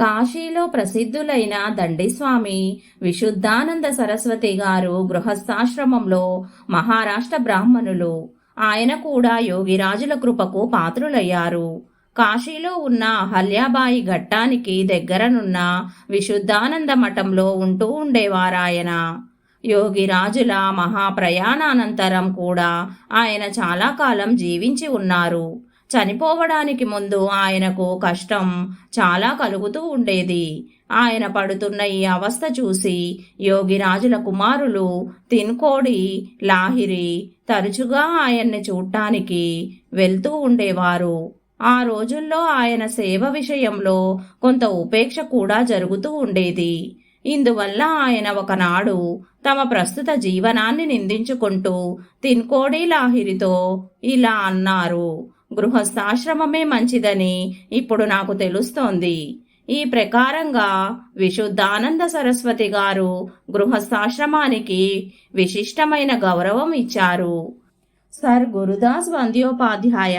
కాశీలో ప్రసిద్ధులైన దండిస్వామి విశుద్ధానంద సరస్వతి గారు గృహస్థాశ్రమంలో మహారాష్ట్ర బ్రాహ్మణులు. ఆయన కూడా యోగిరాజుల కృపకు పాత్రులయ్యారు. కాశీలో ఉన్న అహల్యాబాయి ఘట్టానికి దగ్గరనున్న విశుద్ధానంద మఠంలో ఉంటూ ఉండేవారాయన. యోగిరాజుల మహాప్రయాణానంతరం కూడా ఆయన చాలా కాలం జీవించి ఉన్నారు. చనిపోవడానికి ముందు ఆయనకు కష్టం చాలా కలుగుతూ ఉండేది. ఆయన పడుతున్న ఈ అవస్థ చూసి యోగిరాజుల కుమారులు తిన్కోడి లాహిరి తరచుగా ఆయన్ని చూడటానికి వెళ్తూ ఉండేవారు. ఆ రోజుల్లో ఆయన సేవ విషయంలో కొంత ఉపేక్ష కూడా జరుగుతూ ఉండేది. ఇందువల్ల ఆయన ఒకనాడు తమ ప్రస్తుత జీవనాన్ని నిందించుకుంటూ తిన్కోడి లాహిరితో ఇలా అన్నారు. గృహస్థాశ్రమమే మంచిదని ఇప్పుడు నాకు తెలుస్తోంది. ఈ ప్రకారంగా విశుద్ధానంద సరస్వతి గారు గృహస్థాశ్రమానికి విశిష్టమైన గౌరవం ఇచ్చారు. సర్ గురుదాస్ వంద్యోపాధ్యాయ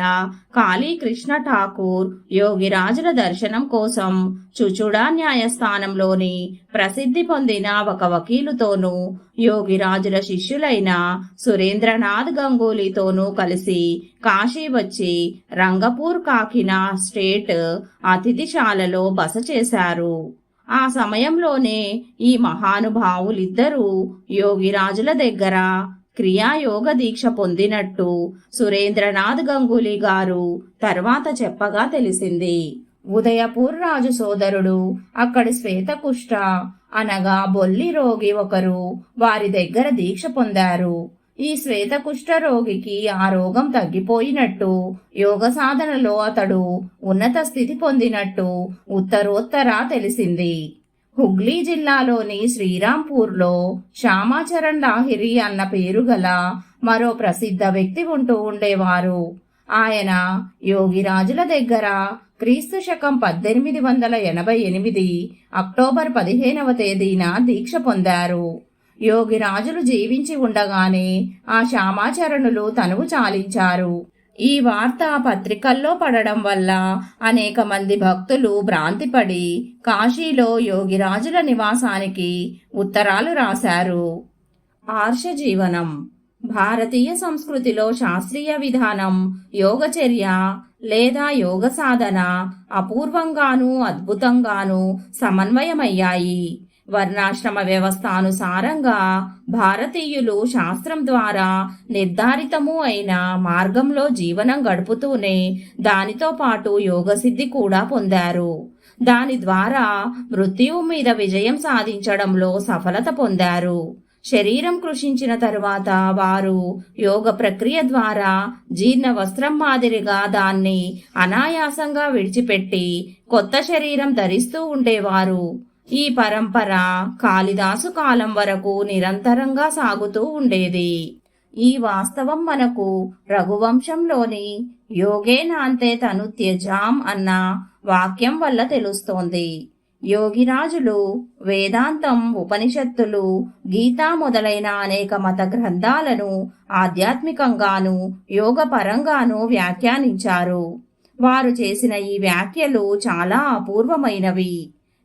కాళీకృష్ణ ఠాకూర్ యోగిరాజుల దర్శనం కోసం చుచుడా న్యాయస్థానంలోని ప్రసిద్ధి పొందిన ఒక వకీలుతోనూ యోగిరాజుల శిష్యులైన సురేంద్రనాథ్ గంగూలీతోనూ కలిసి కాశీ వచ్చి రంగపూర్ కాకినా స్టేట్ అతిథిశాలలో బస చేశారు. ఆ సమయంలోనే ఈ మహానుభావులిద్దరూ యోగిరాజుల దగ్గర క్రియాయోగ దీక్ష పొందినట్టు సురేంద్రనాథ్ గంగూలీ గారు తర్వాత చెప్పగా తెలిసింది. ఉదయపూర్ రాజు సోదరుడు అక్కడి శ్వేతకుష్ట అనగా బొల్లి రోగి ఒకరు వారి దగ్గర దీక్ష పొందారు. ఈ శ్వేతకుష్ఠ రోగికి ఆ రోగం తగ్గిపోయినట్టు యోగ సాధనలో అతడు ఉన్నత స్థితి పొందినట్టు ఉత్తరోత్తర తెలిసింది. హుగ్లీ జిల్లాలోని శ్రీరాంపూర్లో శ్యామాచరణ్ లాహిరి అన్న పేరు గల మరో ప్రసిద్ధ వ్యక్తి ఉంటూ ఉండేవారు. ఆయన యోగిరాజుల దగ్గర క్రీస్తు శకం పద్దెనిమిది వందల ఎనభై ఎనిమిది అక్టోబర్ పదిహేనవ తేదీన దీక్ష పొందారు. యోగిరాజులు జీవించి ఉండగానే ఆ శ్యామాచరణులు తనువు చాలించారు. ఈ వార్త పత్రికల్లో పడడం వల్ల అనేక మంది భక్తులు భ్రాంతిపడి కాశీలో యోగిరాజుల నివాసానికి ఉత్తరాలు రాశారు. ఆర్ష జీవనం భారతీయ సంస్కృతిలో శాస్త్రీయ విధానం యోగచర్య లేదా యోగ సాధన అపూర్వంగాను అద్భుతంగాను సమన్వయమయ్యాయి. వర్ణాశ్రమ వ్యవస్థ అనుసారంగా భారతీయులు శాస్త్రం ద్వారా నిర్ధారితము అయిన మార్గంలో జీవనం గడుపుతూనే దానితో పాటు యోగసిద్ధి కూడా పొందారు. దాని ద్వారా మృత్యువు మీద విజయం సాధించడంలో సఫలత పొందారు. శరీరం కృషించిన తరువాత వారు యోగ ప్రక్రియ ద్వారా జీర్ణ వస్త్రం మాదిరిగా దాన్ని అనాయాసంగా విడిచిపెట్టి కొత్త శరీరం ధరిస్తూ ఉండేవారు. ఈ పరంపర కాళిదాసు కాలం వరకు నిరంతరంగా సాగుతూ ఉండేది. ఈ వాస్తవం మనకు రఘువంశంలోని యోగే నాంతే తను త్యజాం అన్న వాక్యం వల్ల తెలుస్తోంది. యోగిరాజులు వేదాంతం ఉపనిషత్తులు గీత మొదలైన అనేక మత గ్రంథాలను ఆధ్యాత్మికంగాను యోగపరంగాను వ్యాఖ్యానించారు. వారు చేసిన ఈ వ్యాఖ్యలు చాలా అపూర్వమైనవి.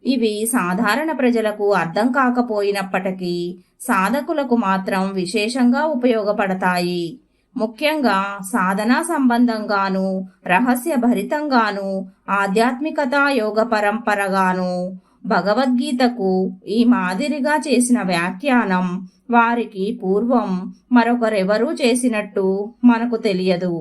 ఇవి సాధారణ ప్రజలకు అర్థం కాకపోయినప్పటికీ సాధకులకు మాత్రం విశేషంగా ఉపయోగపడతాయి. ముఖ్యంగా సాధనా సంబంధంగాను రహస్య భరితంగాను ఆధ్యాత్మికత యోగ పరంపరగాను భగవద్గీతకు ఈ మాదిరిగా చేసిన వ్యాఖ్యానం వారికి పూర్వం మరొకరెవరూ చేసినట్టు మనకు తెలియదు.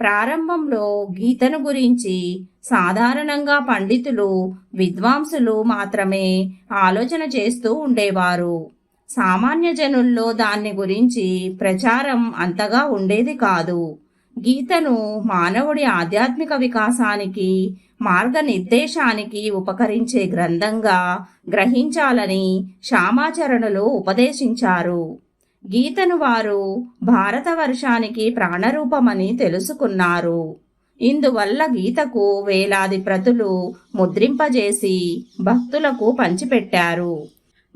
ప్రారంభంలో గీతను గురించి సాధారణంగా పండితులు విద్వాంసులు మాత్రమే ఆలోచన చేస్తూ ఉండేవారు. సామాన్య జనుల్లో దాన్ని గురించి ప్రచారం అంతగా ఉండేది కాదు. గీతను మానవుడి ఆధ్యాత్మిక వికాసానికి మార్గనిర్దేశానికి ఉపకరించే గ్రంథంగా గ్రహించాలని శ్యామాచరణలు ఉపదేశించారు. గీతను వారు భారతవర్షానికి ప్రాణరూపమని తెలుసుకున్నారు. ఇందువల్ల గీతకు వేలాది ప్రతులు ముద్రింపజేసి భక్తులకు పంచిపెట్టారు.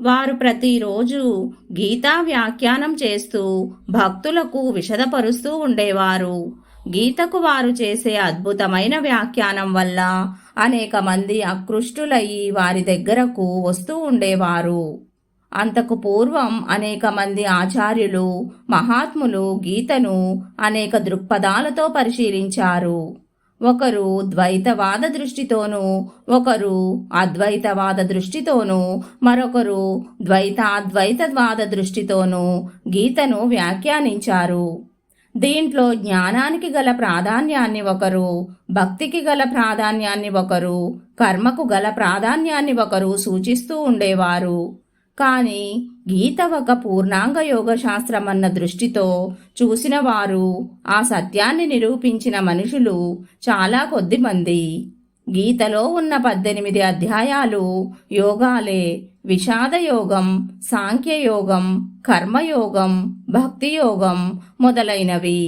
వారు ప్రతిరోజు గీతా వ్యాఖ్యానం చేస్తూ భక్తులకు విషదపరుస్తూ ఉండేవారు. గీతకు వారు చేసే అద్భుతమైన వ్యాఖ్యానం వల్ల అనేక మంది అకృష్టులయ్యి వారి దగ్గరకు వస్తూ ఉండేవారు. అంతకు పూర్వం అనేక మంది ఆచార్యులు మహాత్ములు గీతను అనేక దృక్పథాలతో పరిశీలించారు. ఒకరు ద్వైతవాద దృష్టితోనూ ఒకరు అద్వైతవాద దృష్టితోనూ మరొకరు ద్వైతాద్వైతవాద దృష్టితోనూ గీతను వ్యాఖ్యానించారు. దీంట్లో జ్ఞానానికి గల ప్రాధాన్యాన్ని ఒకరు భక్తికి గల ప్రాధాన్యాన్ని ఒకరు కర్మకు గల ప్రాధాన్యాన్ని ఒకరు సూచిస్తూ ఉండేవారు. కానీ గీత ఒక పూర్ణాంగ యోగ శాస్త్రమన్న దృష్టితో చూసిన వారు ఆ సత్యాన్ని నిరూపించిన మనుషులు చాలా కొద్ది మంది గీతలో ఉన్న పద్దెనిమిది అధ్యాయాలు యోగాలే విషాద యోగం సాంఖ్యయోగం కర్మయోగం భక్తియోగం మొదలైనవి.